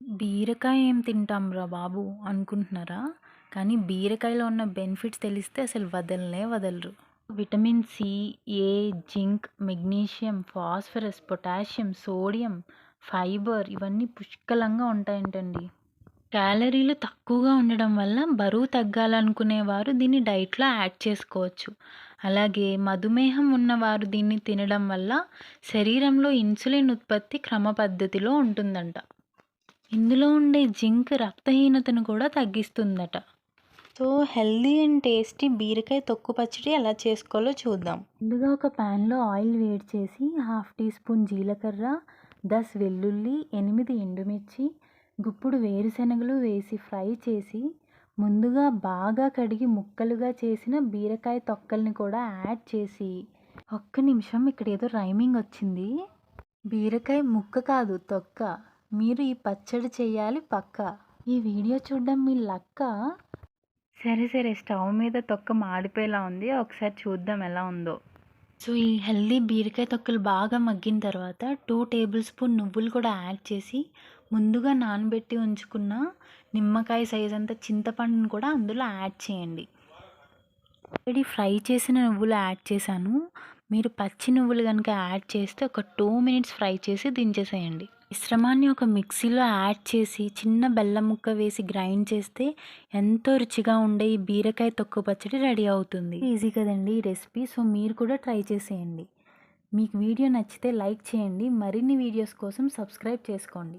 బీరకాయ ఏం తింటాంరా బాబు అనుకుంటున్నారా? కానీ బీరకాయలో ఉన్న బెనిఫిట్స్ తెలిస్తే అసలు వదలనే వదలరు. Vitamin C A zinc magnesium phosphorus potassium sodium fibre ఇవన్నీ పుష్కలంగా ఉంటాయంటండి. క్యాలరీలు తక్కువగా ఉండడం వల్ల బరువు తగ్గాలనుకునేవారు దీన్ని డైట్లో యాడ్ చేసుకోవచ్చు. అలాగే మధుమేహం ఉన్నవారు దీన్ని తినడం వల్ల శరీరంలో ఇన్సులిన్ ఉత్పత్తి క్రమ పద్ధతిలో ఉంటుందంట. ఇందులో ఉండే జింక్ రక్తహీనతను కూడా తగ్గిస్తుందట. సో హెల్దీ అండ్ టేస్టీ బీరకాయ తొక్కు పచ్చడి ఎలా చేసుకోవాలో చూద్దాం. ముందుగా ఒక ప్యాన్లో ఆయిల్ వేడి చేసి హాఫ్ టీ స్పూన్ జీలకర్ర దస్ వెల్లుల్లి ఎనిమిది ఎండుమిర్చి గుప్పుడు వేరుశనగలు వేసి ఫ్రై చేసి ముందుగా బాగా కడిగి ముక్కలుగా చేసిన బీరకాయ తొక్కల్ని కూడా యాడ్ చేసి ఒక్క నిమిషం ఇక్కడ ఏదో రైమింగ్ వచ్చింది. బీరకాయ ముక్క కాదు తొక్క. మీరు ఈ పచ్చడి చేయాలి పక్క. ఈ వీడియో చూడడం మీ లక్క. సరే సరే స్టవ్ మీద తొక్క మాడిపోయేలా ఉంది. ఒకసారి చూద్దాం ఎలా ఉందో. సో ఈ హెల్దీ బీరకాయ తొక్కలు బాగా మగ్గిన తర్వాత టూ టేబుల్ స్పూన్ నువ్వులు కూడా యాడ్ చేసి ముందుగా నానబెట్టి ఉంచుకున్న నిమ్మకాయ సైజ్ అంత చింతపండును కూడా అందులో యాడ్ చేయండి. ఆల్రెడీ ఫ్రై చేసిన నువ్వులు యాడ్ చేశాను. మీరు పచ్చి నువ్వులు కనుక యాడ్ చేస్తే ఒక టూ మినిట్స్ ఫ్రై చేసి దించేసేయండి. మిశ్రమాన్ని ఒక మిక్సీలో యాడ్ చేసి చిన్న బెల్లం ముక్క వేసి గ్రైండ్ చేస్తే ఎంతో రుచిగా ఉండే ఈ బీరకాయ తొక్కు పచ్చడి రెడీ అవుతుంది. ఈజీ కదండి ఈ రెసిపీ. సో మీరు కూడా ట్రై చేసేయండి. మీకు వీడియో నచ్చితే లైక్ చేయండి. మరిన్ని వీడియోస్ కోసం సబ్స్క్రైబ్ చేసుకోండి.